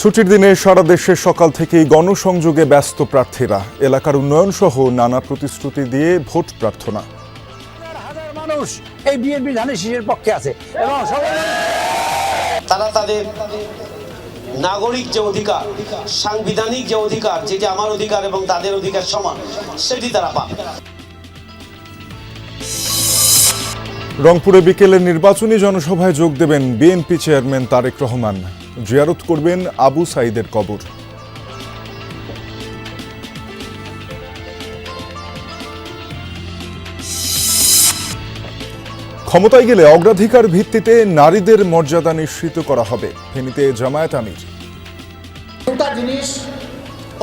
ছুটির দিনে সারা দেশে সকাল থেকেই গণসংযোগে ব্যস্ত প্রার্থীরা। এলাকার উন্নয়ন সহ নানা প্রতিশ্রুতি দিয়ে ভোট প্রার্থনা। হাজার মানুষ এই বিএনপি ধানের শীষের পক্ষে আছে। এবং তারা তাদের নাগরিক যে অধিকার সাংবিধানিক যে অধিকার যেটি আমার অধিকার এবং তাদের অধিকার সমান সেটি তারা পাবে। রংপুরে বিকেলে নির্বাচনী জনসভায় যোগ দেবেন বিএনপি চেয়ারম্যান তারেক রহমান। জিয়ারত করবেন আবু সাইদের কবর। ক্ষমতায় গেলে অগ্রাধিকার ভিত্তিতে নারীদের মর্যাদা নিশ্চিত করা হবে। ফেনীতে জামায়াত আমির। দুটা জিনিস,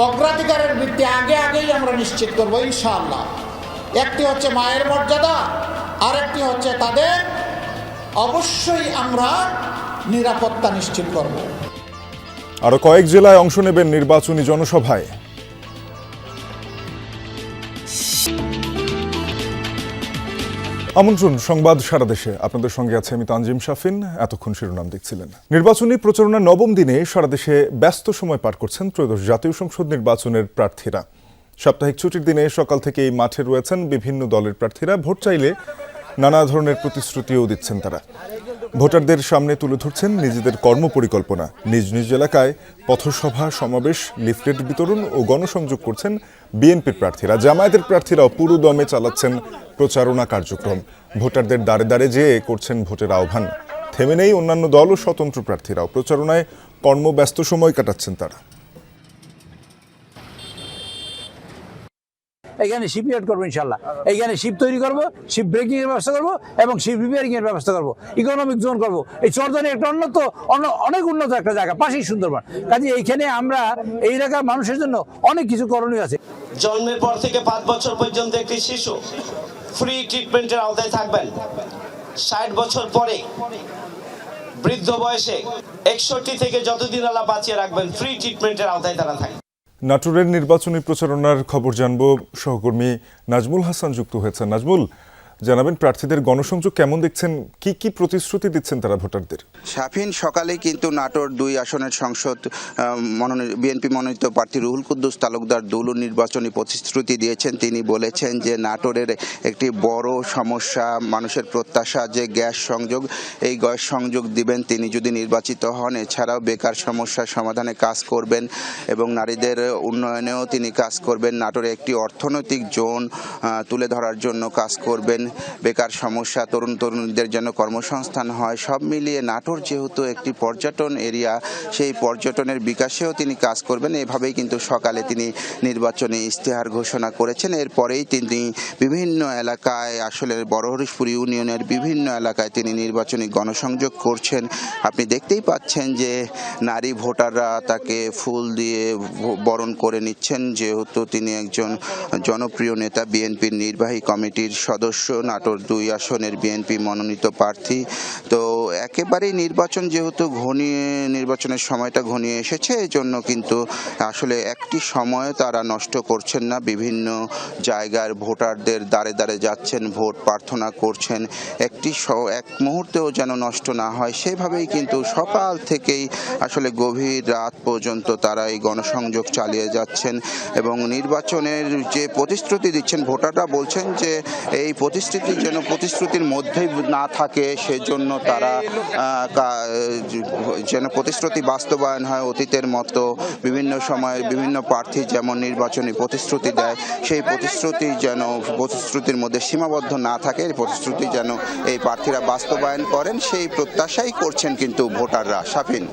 অগ্রাধিকারের ভিত্তি আগে আগেই আমরা নিশ্চিত করব, ইনশাআল্লাহ। একটি হচ্ছে মায়ের মর্যাদা, আরেকটি হচ্ছে তাদের অবশ্যই আমরা নিরাপত্তা নিশ্চিত করব। আরও কয়েক জেলায় অংশ নেবেন নির্বাচনী জনসভায়। আমন্ত্রণ, সংবাদ সারা দেশে। আপনাদের সঙ্গে আছে আমি তানজিম শাফিন। এতক্ষণ শিরোনাম দেখছিলেন। নির্বাচনী প্রচারণা নবম দিনে সারা দেশে ব্যস্ত সময় পার করছেন ত্রয়োদশ জাতীয় সংসদ নির্বাচনের প্রার্থীরা। সাপ্তাহিক ছুটির দিনে সকাল থেকেই মাঠে রয়েছেন বিভিন্ন দলের প্রার্থীরা। ভোট চাইলে নানা ধরনের প্রতিশ্রুতিও দিচ্ছেন তারা। ভোটারদের সামনে তুলে ধরছেন নিজেদের কর্মপরিকল্পনা। নিজ নিজ এলাকায় পথসভা, সমাবেশ, লিফলেট বিতরণ ও গণসংযোগ করছেন বিএনপির প্রার্থীরা। জামায়াতের প্রার্থীরাও পুরো দমে চালাচ্ছেন প্রচারণা কার্যক্রম। ভোটারদের দ্বারে দ্বারে যেয়ে করছেন ভোটের আহ্বান। থেমে নেই অন্যান্য দল ও স্বতন্ত্র প্রার্থীরাও। প্রচারণায় কর্মব্যস্ত সময় কাটাচ্ছেন তারা। এখানে শিপ ইয়ার্ড করব ইনশাল্লাহ এইখানে শিপ তৈরি করব শিপ ব্রেকিং এর ব্যবস্থা করব এবং শিপ রিপেয়ারিং এর ব্যবস্থা করব। ইকোনমিক জোন করব। এই চরদানি একটা উন্নত, অন্য- অনেক উন্নত একটা জায়গা, পাশেই সুন্দরবন। কাজে এইখানে আমরা এই এলাকার মানুষের জন্য অনেক কিছু করণীয় আছে। জন্মের পর থেকে পাঁচ বছর পর্যন্ত একটি শিশু ফ্রি ট্রিটমেন্টের আওতায় থাকবেন। ষাট বছর পরে বৃদ্ধ বয়সে একষট্টি থেকে যতদিন আল্লাহ বাঁচিয়ে রাখবেন ফ্রি ট্রিটমেন্টের আওতায় তারা থাকে নাটোরের নির্বাচনী প্রচারণার খবর জানব। সহকর্মী নাজমুল হাসান যুক্ত হয়েছেন। নাজমুল জানাবেন, প্রার্থীদের গণসংযোগ কেমন দেখছেন? কি কি প্রতিশ্রুতি দিচ্ছেন তারা ভোটারদের? শাফিন, সকালে কিন্তু নাটোর দুই আসনের সংসদ বিএনপি মনোনীত প্রার্থী রুহুল কুদ্দুস তালুকদার দুলু নির্বাচনী প্রতিশ্রুতি দিয়েছেন। তিনি বলেছেন যে নাটোরের একটি বড় সমস্যা, মানুষের প্রত্যাশা যে গ্যাস সংযোগ, এই গ্যাস সংযোগ দিবেন তিনি যদি নির্বাচিত হন। এছাড়াও বেকার সমস্যার সমাধানে কাজ করবেন এবং নারীদের উন্নয়নেও তিনি কাজ করবেন। নাটোরে একটি অর্থনৈতিক জোন তুলে ধরার জন্য কাজ করবেন। বেকার সমস্যা, তরুণ তরুণীদের যেন কর্মসংস্থান হয়, সব মিলিয়ে নাটোর যেহেতু একটি পর্যটন এরিয়া, সেই পর্যটনের বিকাশেও তিনি কাজ করবেন। এভাবেই কিন্তু সকালে তিনি নির্বাচনী ইশতেহার ঘোষণা করেছেন। এরপরেই তিনি বিভিন্ন এলাকায়, আসলে বড় হরিশপুর ইউনিয়নের বিভিন্ন এলাকায় তিনি নির্বাচনী গণসংযোগ করছেন। আপনি দেখতেই পাচ্ছেন যে নারী ভোটাররা তাকে ফুল দিয়ে বরণ করে নিচ্ছেন। যেহেতু তিনি একজন জনপ্রিয় নেতা, বিএনপির নির্বাহী কমিটির সদস্য নাটোর দুই আসনের বিএনপি মনোনীত প্রার্থী। তো একেবারেই নির্বাচন যেহেতু ঘনিয়ে, নির্বাচনের সময়টা ঘনিয়ে এসেছে এই জন্য কিন্তু আসলে একটি সময় তারা নষ্ট করছেন না। বিভিন্ন জায়গার ভোটারদের দ্বারে দ্বারে যাচ্ছেন, ভোট প্রার্থনা করছেন। একটি এক মুহূর্তেও যেন নষ্ট না হয়, সেভাবেই কিন্তু সকাল থেকেই আসলে গভীর রাত পর্যন্ত তারা এই গণসংযোগ চালিয়ে যাচ্ছেন এবং নির্বাচনের যে প্রতিশ্রুতি দিচ্ছেন ভোটাররা, বলছেন যে এই প্রতিশ্রুতি যেন প্রতিশ্রুতির মধ্যেই না থাকে সেজন্য তারা যেন প্রতিশ্রুতি বাস্তবায়ন হয় অতীতের মতো বিভিন্ন সময়ে বিভিন্ন প্রার্থী যেমন নির্বাচনী প্রতিশ্রুতি দেয় সেই প্রতিশ্রুতি যেন প্রতিশ্রুতির মধ্যে সীমাবদ্ধ না থাকে প্রতিশ্রুতি যেন এই প্রার্থীরা বাস্তবায়ন করেন সেই প্রত্যাশাই করছেন কিন্তু ভোটাররা। সাফিন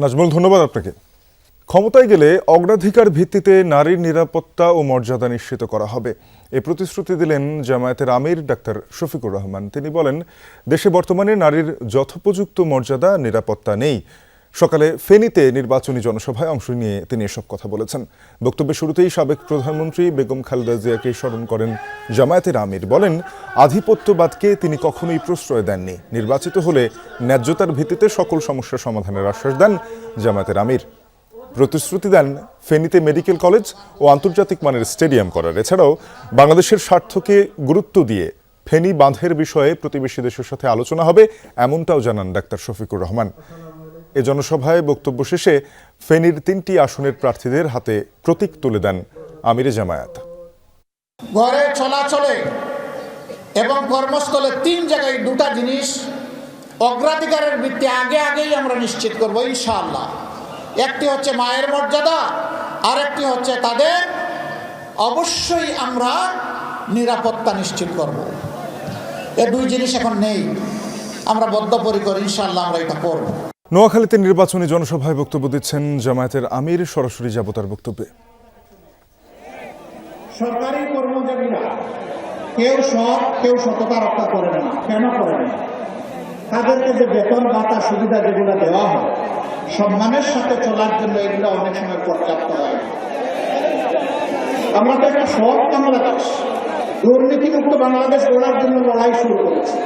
নাজমুল ধন্যবাদ আপনাকে। ক্ষমতায় গেলে অগ্রাধিকার ভিত্তিতে নারীর নিরাপত্তা ও মর্যাদা নিশ্চিত করা হবে। এ প্রতিশ্রুতি দিলেন জামায়াতের আমির ডাক্তার শফিকুর রহমান। তিনি বলেন, দেশে বর্তমানে নারীর যথোপযুক্ত মর্যাদা, নিরাপত্তা নেই। সকালে ফেনীতে নির্বাচনী জনসভায় অংশ নিয়ে তিনি এসব কথা বলেছেন। বক্তব্যের শুরুতেই সাবেক প্রধানমন্ত্রী বেগম খালেদা জিয়াকে স্মরণ করেন জামায়াতের আমির। বলেন, আধিপত্যবাদকে তিনি কখনোই প্রশ্রয় দেননি। নির্বাচিত হলে ন্যায্যতার ভিত্তিতে সকল সমস্যার সমাধানের আশ্বাস দেন জামায়াতের আমির। প্রতিশ্রুতি দেন ফেনীতে মেডিকেল কলেজ ও আন্তর্জাতিক মানের স্টেডিয়াম করার। এছাড়াও বাংলাদেশের স্বার্থকে গুরুত্ব দিয়ে ফেনী বাঁধের বিষয়ে প্রতিবেশী দেশের সাথে আলোচনা হবে, এমনটাও জানান ডাক্তার শফিকুর রহমান। এ জনসভায় বক্তব্য শেষে ফেনীর তিনটি আসনের প্রার্থীদের হাতে প্রতীক তুলে দেন আমিরে জামায়াত। ঘরে চলাচলে এবং কর্মস্থলে তিন জায়গায় দুটা জিনিস অগ্রাধিকারের ভিত্তি আগে আগেই আমরা নিশ্চিত করব, ইনশাআল্লাহ। একটি হচ্ছে মায়ের মর্যাদা আরেকটি হচ্ছে তাদের অবশ্যই আমরা নিরাপত্তা নিশ্চিত করব। এ দুই জিনিস এখন নেই। আমরা বদ্ধপরিকর ইনশাআল্লাহ আমরা এটা করব। নোয়াখালীতে নির্বাচনী জনসভায় বক্তব্য দিচ্ছেন জামায়াতের আমির সরাসরি যাব তার বক্তব্যে। সরকারি কর্মচারীরা কেউ সৎ কেউ সততা রক্ষা করে না। কেন করে না? তাদেরকে যে বেতন ভাতা সুবিধা যেগুলো দেওয়া হয় সম্মানের সাথে চলার জন্য এগুলো অনেক সময় পর্যাপ্ত হয়। আমরা তো একটা সৎ বাংলাদেশ। দুর্নীতিমুক্ত বাংলাদেশ গড়ার জন্য লড়াই শুরু করেছি।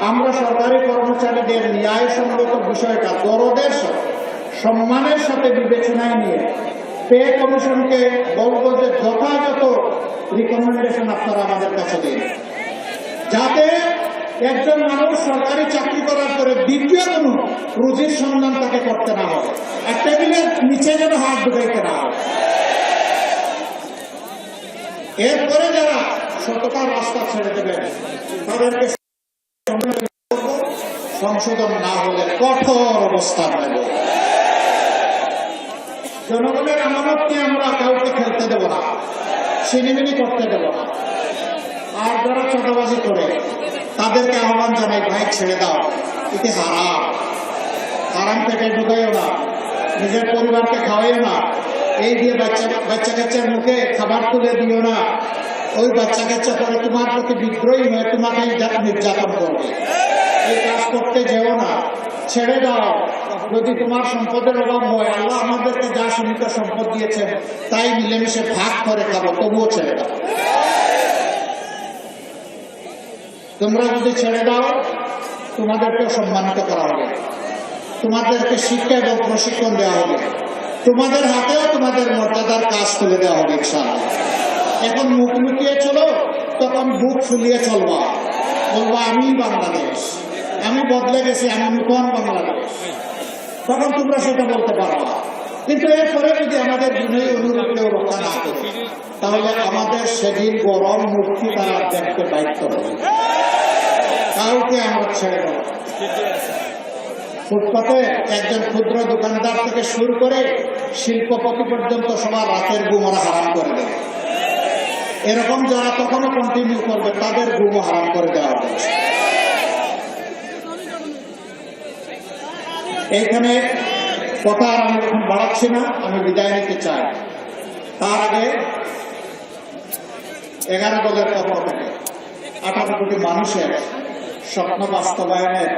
আমরা সরকারি কর্মচারীদের ন্যায় ন্যায়সঙ্গত বিষয়টা দরদের সম্মানের সাথে বিবেচনায় নিয়ে পে কমিশনকে বলব যে যথাযথ রিকমেন্ডেশন আপনারা আমাদের কাছে দিন। যাতে একজন মানুষ সরকারি চাকরি করার পরে দ্বিতীয় কোনো রুজির সন্ধান তাকে করতে না হয়। আর টেবিলের নিচে যেন হাত ঢুকাইতে না এরপরে যারা সততার রাস্তা ছেড়ে দেবেন তাদেরকে সংশোধন না হলে কঠোর অবস্থান নেব। জনগণের আমানতকে আমরা কাউকে খেলতে দেব না সিনেমিনি করতে দেব না। আর যারা ছোটবাজি করে তাদেরকে আহ্বান জানাই বাইক ছেড়ে দাও। এতে হারাম। হারাম পেটে ঢুকাইও না। নিজের পরিবারকে খাওয়াইও না। এই দিয়ে বাচ্চা বাচ্চা কাচ্চার মুখে খাবার তুলে দিও না। ওই বাচ্চা কাচ্চা করে তোমার প্রতি বিদ্রোহী হয়ে তোমাকে নির্যাতন করবে। এই কাজ করতে যেও না। ছেড়ে দাও। যদি তোমার সম্পদের অভাব হয়, আল্লাহ আমাদেরকে যা সীমিত সম্পদ দিয়েছেন, তাই মিলেমিশে ভাগ করে খাব, তবুও ছেড়ে দাও। তোমরা যদি ছেড়ে দাও, তোমাদেরকে সম্মানিত করা হবে। তোমাদেরকে শিক্ষা এবং প্রশিক্ষণ দেওয়া হবে। তোমাদের হাতেও তোমাদের মর্যাদার কাজ তুলে দেওয়া হবে, ইনশাআল্লাহ। এখন মুখ লুকিয়ে চলো, তখন বুক ফুলিয়ে চলবা। বলবা, আমি বাংলাদেশ। আমি বদলে গেছি, আমি নূতন বাংলাদেশ। তখন তোমরা সেটা বলতে পারবা। কিন্তু এরপরে যদি আমাদের বিনয়ী অনুরোধ কেউ রক্ষা না করে, তাহলে আমাদের সেদিন গরম মূর্তি তারা দেখতে দায়িত্ব হবে। কাউকে আমরা ছেড়ে দেবো না। ফুটপাতে একজন ক্ষুদ্র দোকানদার থেকে শুরু করে শিল্পপতি পর্যন্ত সবার রাতের গুমরা হারাম করে দেবে। এরকম যারা তখনও কন্টিনিউ করবে, তাদের গুম হারাম করে দেওয়া হবে। এইখানে কথা আর আমি এখন বাড়াচ্ছি না, আমি বিদায় নিতে চাই। তার আগে এগারো দলের পক্ষ থেকে আঠারো কোটি মানুষের স্বপ্ন বাস্তবায়নের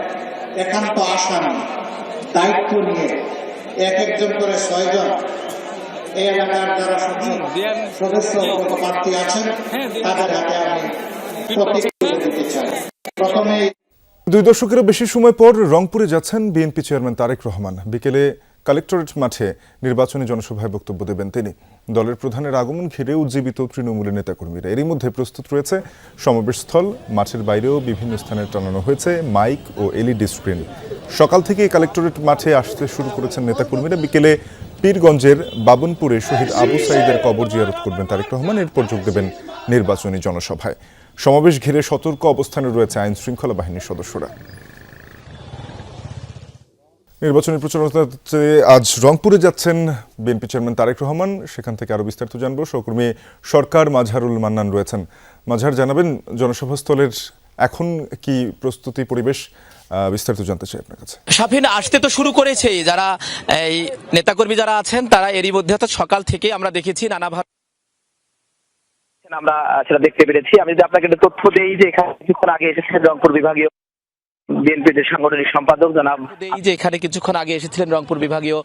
একান্ত আশা নিয়ে, দায়িত্ব নিয়ে এক একজন করে ছয়জন এই এলাকার যারা সদস্য প্রার্থী আছেন, তাদের হাতে আমি প্রতীক তুলে দিতে চাই। প্রথমে দুই দশকেরও বেশি সময় পর রংপুরে যাচ্ছেন বিএনপি চেয়ারম্যান তারেক রহমান। বিকেলে কালেক্টরেট মাঠে নির্বাচনী জনসভায় বক্তব্য দেবেন তিনি। দলের প্রধানের আগমন ঘিরে উজ্জীবিত তৃণমূলের নেতাকর্মীরা। এরই মধ্যে প্রস্তুত রয়েছে সমাবেশস্থল, মাঠের বাইরেও বিভিন্ন স্থানে টানানো হয়েছে মাইক ও এলইডি স্ক্রিন। সকাল থেকে কালেক্টরেট মাঠে আসতে শুরু করেছেন নেতাকর্মীরা। বিকেলে পীরগঞ্জের বাবনপুরে শহীদ আবু সাইদের কবর জিয়ারত করবেন তারেক রহমান। এরপর যোগ দেবেন নির্বাচনী জনসভায়। সমাবেশ ঘিরে সতর্ক অবস্থানে রয়েছে আইন শৃঙ্খলা বাহিনীর সদস্যরা। নির্বাচনী প্রচারণাতে আজ রংপুরে যাচ্ছেন বিএনপি চেয়ারম্যান তারেক রহমান। সেখান থেকে আরও বিস্তারিত জানব। সহকর্মী সরকার মাঝহারুল মান্নান রয়েছেন। মাঝহার জানাবেন জনসভাস্থলের এখন কি প্রস্তুতি পরিবেশ? বিস্তারিত জানতে চাই আপনার কাছে। সাফিন আসতে তো শুরু করেছে। যারা এই নেতাকর্মী যারা আছেন তারা এরই মধ্যে অর্থাৎ সকাল থেকে আমরা দেখেছি নানাভাবে আমরা সেটা দেখতে পেরেছি। আমি যদি আপনাকে তথ্য দেই যে এখানে কিছুক্ষণ আগে এসেছেন রংপুর বিভাগীয় বিএনপির যে সাংগঠনিক সম্পাদক জনাব এই যে এখানে কিছুক্ষণ আগে এসেছিলেন রংপুর বিভাগীয়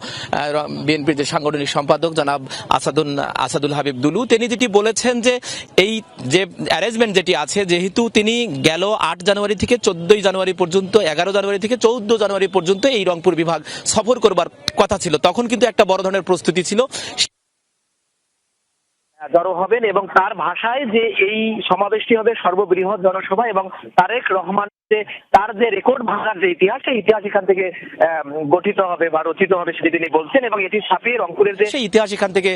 বিএনপির যে সাংগঠনিক সম্পাদক জনাব আসাদুল আসাদুল হাবিব দুলু তিনি যেটি বলেছেন যে এই যে অ্যারেঞ্জমেন্ট যেটি আছে যেহেতু তিনি গেল আট জানুয়ারি থেকে চোদ্দই জানুয়ারি পর্যন্ত এগারো জানুয়ারি থেকে চৌদ্দ জানুয়ারি পর্যন্ত এই রংপুর বিভাগ সফর করবার কথা ছিল। তখন কিন্তু একটা বড় ধরনের প্রস্তুতি ছিল। জড়ো হবেন এবং তার ভাষায় যে এই সমাবেশটি হবে সর্ববৃহৎ জনসভা এবং তারেক রহমান যে তার যে রেকর্ড ভাঙার যে ইতিহাস, সেই ইতিহাস এখান থেকে গঠিত হবে বা রচিত হবে সেটি তিনি বলছেন এবং এটি ছাপিয়ে রংপুরের যে সেই ইতিহাস এখান থেকে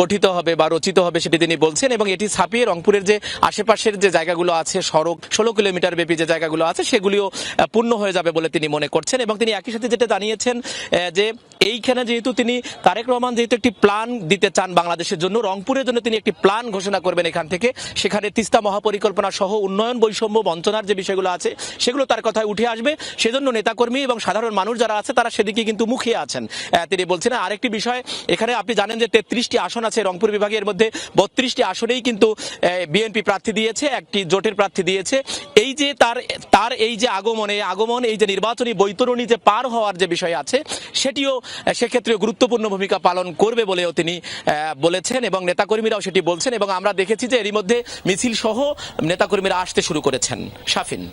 গঠিত হবে বা রচিত হবে সেটি তিনি বলছেন এবং এটি ছাপিয়ে রংপুরের যে আশেপাশের যে জায়গাগুলো আছে, সড়ক, ষোলো কিলোমিটার ব্যাপী যে জায়গাগুলো আছে, সেগুলিও পূর্ণ হয়ে যাবে বলে তিনি মনে করছেন এবং তিনি একই সাথে যেটা জানিয়েছেন যে এইখানে যেহেতু তিনি তারেক রহমান যেহেতু একটি প্ল্যান দিতে চান বাংলাদেশের জন্য, রংপুরের জন্য তিনি একটি প্ল্যান ঘোষণা করবেন এখান থেকে। সেখানে তিস্তা মহাপরিকল্পনা সহ উন্নয়ন, বৈষম্য, বঞ্চনার যে বিষয়গুলো আছে, সেগুলো তার কথায় উঠে আসবে। সেজন্য নেতাকর্মী এবং সাধারণ মানুষ যারা আছে, তারা সেদিকে কিন্তু মুখিয়ে আছেন। তিনি বলছেন, আরেকটি বিষয়, এখানে আপনি জানেন যে তেত্রিশটি আসন আছে রংপুর বিভাগের মধ্যে, বত্রিশটি আসনেই কিন্তু বিএনপি প্রার্থী দিয়েছে, একটি জোটের প্রার্থী দিয়েছে। এই যে তার তার এই যে আগমনে, আগমন, এই যে নির্বাচনী বৈতরণী যে পার হওয়ার যে বিষয় আছে, সেটিও সেক্ষেত্রে গুরুত্বপূর্ণ ভূমিকা পালন করবে বলেও তিনি বলেছেন এবং নেতাকর্মীরাও সেটি বলছেন এবং আমরা দেখেছি যে এরই মধ্যে মিছিল সহ নেতাকর্মীরা আসতে শুরু করেছেন। শাফিন।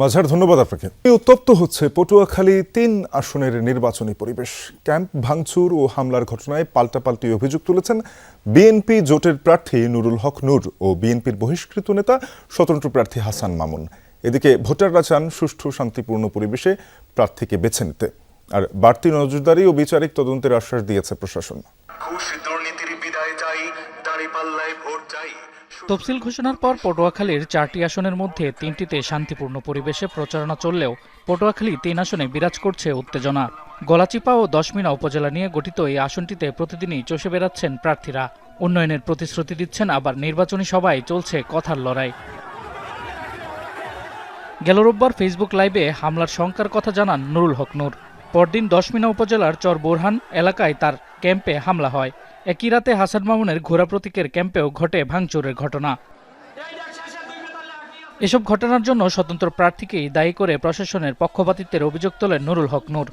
মাঝার ধন্যবাদ আপনাকে। উত্তপ্ত হচ্ছে পটুয়াখালী তিন আসনের নির্বাচনী পরিবেশ। ক্যাম্প, ভাঙচুর ও হামলার ঘটনায় পাল্টাপাল্টি অভিযোগ তুলেছেন বিএনপি জোটের প্রার্থী নুরুল হক নূর ও বিএনপির বহিষ্কৃত নেতা স্বতন্ত্র প্রার্থী হাসান মামুন। এদিকে ভোটাররা চান সুষ্ঠু শান্তিপূর্ণ পরিবেশে প্রার্থীকে বেছে নিতে। আর বাড়তি নজরদারি ও বিচারিক তদন্তের আশ্বাস দিয়েছে প্রশাসন। ঘুষ দুর্নীতির বিদায় চাই দাঁড়িপাল্লায় ভোট চাই। তফসিল ঘোষণার পর পটুয়াখালীর চারটি আসনের মধ্যে তিনটিতে শান্তিপূর্ণ পরিবেশে প্রচারণা চললেও পটুয়াখালী তিন আসনে বিরাজ করছে উত্তেজনা। গলাচিপা ও দশমিনা উপজেলা নিয়ে গঠিত এই আসনটিতে প্রতিদিনই চষে বেড়াচ্ছেন প্রার্থীরা। উন্নয়নের প্রতিশ্রুতি দিচ্ছেন আবার নির্বাচনী সভায় চলছে কথার লড়াই। গেল রোববার ফেসবুক লাইভে হামলার শঙ্কার কথা জানান নুরুল হক নূর। পরদিন দশমিনা উপজেলার চর বোরহান এলাকায় তার ক্যাম্পে হামলা হয়। একই রাতে হাসান মামুনের ঘোড়া প্রতীকের ক্যাম্পেও ঘটে ভাঙচুরের ঘটনা। এসব ঘটনার জন্য স্বতন্ত্র প্রার্থীকেই দায়ী করে প্রশাসনের পক্ষপাতিত্বের অভিযোগ তোলেন নুরুল হক নূর।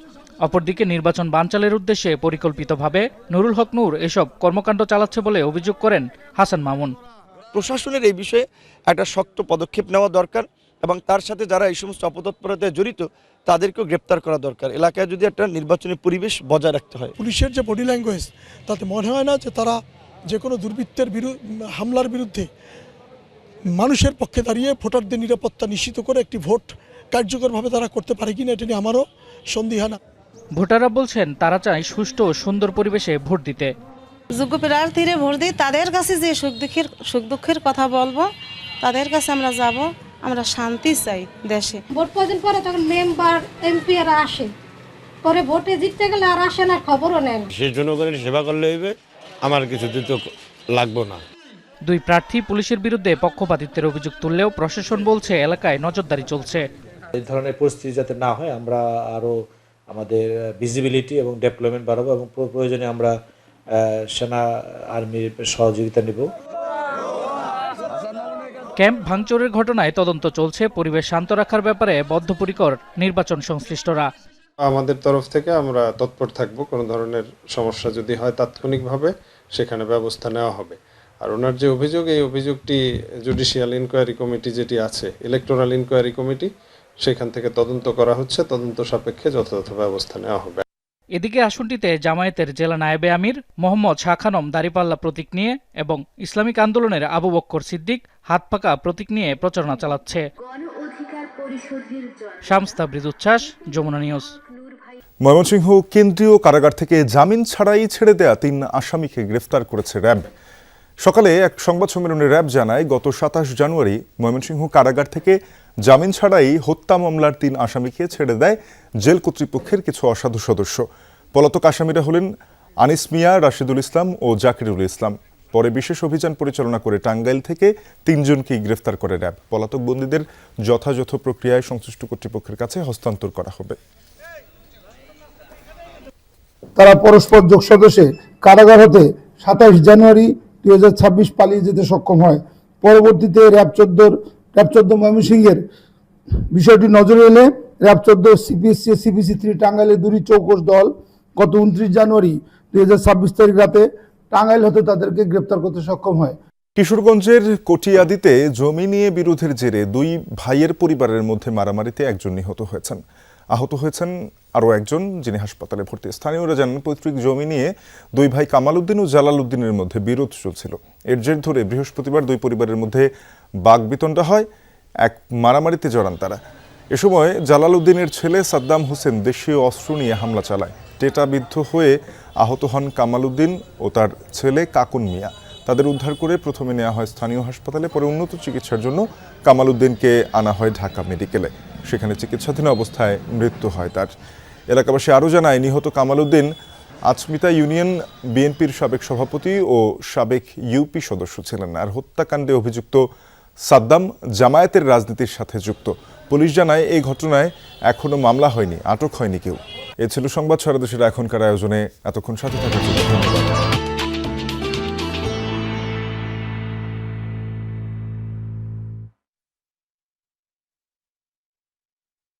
অপরদিকে নির্বাচন বানচালের উদ্দেশ্যে পরিকল্পিতভাবে নুরুল হক নূর এসব কর্মকাণ্ড চালাচ্ছে বলে অভিযোগ করেন হাসান মামুন। প্রশাসনের এই বিষয়ে একটা শক্ত পদক্ষেপ নেওয়া দরকার। এবং তার সাথে যারা এই সমস্ত অপতৎপরতায় জড়িত তাদেরকেও গ্রেপ্তার করা দরকার। এলাকায় যদি একটা নির্বাচনী পরিবেশ বজায় রাখতে হয়। পুলিশের যে বডি ল্যাঙ্গুয়েজ তাতে মনে হয় না যে তারা যে কোনো দুর্বৃত্তের হামলার বিরুদ্ধে মানুষের পক্ষে দাঁড়িয়ে ভোটারদের নিরাপত্তা নিশ্চিত করে একটি ভোট কার্যকরভাবে তারা করতে পারে কিনা এটা নিয়ে আমারও সন্দিহানা ভোটাররা বলছেন তারা চায় সুষ্ঠু ও সুন্দর পরিবেশে ভোট দিতে। যোগ্য প্রার্থীরা ভোট দিই তাদের কাছে যে সুখ দুঃখের সুখ দুঃখের কথা বলব তাদের কাছে আমরা যাব। আমরা শান্তি চাই দেশে। ভোট কদিন পরে তখন মেম্বার এমপি এরা আসে। পরে ভোটে জিততে গেলে আর আসে না খবরও নেন। সে জনগণের সেবা করলে হইবে আমার কিছু দিতে লাগবো না। দুই প্রার্থী পুলিশের বিরুদ্ধে পক্ষপাতিত্বের অভিযোগ তুললেও প্রশাসন বলছে এলাকায় নজরদারি চলছে। এই ধরনের পরিস্থিতি যাতে না হয় আমরা আরও আমাদের ভিজিবিলিটি এবং ডেভেলপমেন্ট বাড়াবো এবং প্রয়োজনে আমরা সেনা আর্মির সহযোগিতা নেব। ক্যাম্প ভাঙচুরের ঘটনায় তদন্ত চলছে, পরিবেশ শান্ত রাখার ব্যাপারে বদ্ধপরিকর নির্বাচন সংশ্লিষ্টরা। আমাদের তরফ থেকে আমরা তৎপর থাকব, কোনো ধরনের সমস্যা যদি হয় তাৎক্ষণিকভাবে সেখানে ব্যবস্থা নেওয়া হবে। আর ওনার যে অভিযোগ, এই অভিযোগটি জুডিশিয়াল ইনকোয়ারি কমিটি যেটি আছে, ইলেকটোরাল ইনকোয়ারি কমিটি, সেখান থেকে তদন্ত করা হচ্ছে, তদন্ত সাপেক্ষে যথাযথ ব্যবস্থা নেওয়া হবে। এদিকে আসনটিতে জামায়াতের জেলা নায়েবে আমির মোহাম্মদ শাখানম দাঁড়িপাল্লা প্রতীক নিয়ে এবং ইসলামিক আন্দোলনের আবু বক্কর সিদ্দিক হাত পাকা প্রতীক নিয়ে প্রচারণা চালাচ্ছে। শামস তাবরিদ উচ্ছ্বাস যমুনা নিউজ। ময়মনসিংহ কেন্দ্রীয় কারাগার থেকে জামিন ছাড়াই ছেড়ে দেয়া তিন আসামিকে গ্রেফতার করেছে র্যাব। সকালে এক সংবাদ সম্মেলনে র্যাব জানায় গত সাতাশ জানুয়ারি ময়মনসিংহ কারাগার থেকে জামিন ছাড়াই হত্যা মামলার তিন আসামিকে ছেড়ে দেয় জেল কর্তৃপক্ষের কিছু অসাধু সদস্য। পলাতক আসামিরা হলেন আনিস মিয়া, রাশিদুল ইসলাম ও জাকিরুল ইসলাম। পরে বিশেষ অভিযান পরিচালনা করে টাঙ্গাইল থেকে তিনজনকে গ্রেফতার করে র্যাব। পলাতক বন্দীদের যথাযথ প্রক্রিয়ায় সংশ্লিষ্ট কর্তৃপক্ষের কাছে হস্তান্তর করা হবে। তারা পরস্পর যোগ সদস্যে কারাগার হতে সাতাশ জানুয়ারি দুই হাজার ছাব্বিশ পালিয়ে যেতে সক্ষম হয়। পরবর্তীতে র্যাব চোদ্দোর, র্যাব চোদ্দ ময়মনসিংহের বিষয়টি নজরে এলে র্যাব চোদ্দ সিপিএসসি সিপিসি থ্রি টাঙ্গাইলের দুটি চৌকস দল গত উনত্রিশ জানুয়ারি দুই হাজার ছাব্বিশ তারিখ রাতে টাঙ্গাইল হতে তাদেরকে গ্রেপ্তার করতে সক্ষম হয়। কিশোরগঞ্জের কটিয়াদিতে জমি নিয়ে বিরোধের জেরে দুই ভাইয়ের পরিবারের মধ্যে মারামারিতে একজন নিহত হয়েছেন। আহত হয়েছেন আরও একজন যিনি হাসপাতালে ভর্তি। স্থানীয়রা জানান, পৈতৃক জমি নিয়ে দুই ভাই কামাল উদ্দিন ও জালাল উদ্দিনের মধ্যে বিরোধ চলছিল। এর জের ধরে বৃহস্পতিবার দুই পরিবারের মধ্যে বাগবিতণ্ডা হয়, এক মারামারিতে জড়ান তারা। এ সময় জালাল উদ্দিনের ছেলে সাদ্দাম হোসেন দেশীয় অস্ত্র নিয়ে হামলা চালায়। টেটাবিদ্ধ হয়ে আহত হন কামাল উদ্দিন ও তার ছেলে কাকুন মিয়া। তাদের উদ্ধার করে প্রথমে নেওয়া হয় স্থানীয় হাসপাতালে, পরে উন্নত চিকিৎসার জন্য কামাল উদ্দিনকে আনা হয় ঢাকা মেডিকেলে। সেখানে চিকিৎসাধীন অবস্থায় মৃত্যু হয় তার। এলাকাবাসী আরও জানায়, নিহত কামাল উদ্দিন আচমিতা ইউনিয়ন বিএনপির সাবেক সভাপতি ও সাবেক ইউপি সদস্য ছিলেন আর হত্যাকাণ্ডে অভিযুক্ত সাদ্দাম জামায়াতের রাজনীতির সাথে যুক্ত। পুলিশ জানায়, এই ঘটনায় এখনও মামলা হয়নি, আটক হয়নি কেউ। এ ছিল সংবাদ সারা দেশের এখনকার আয়োজনে। এতক্ষণ সাথে থাকার জন্য ধন্যবাদ।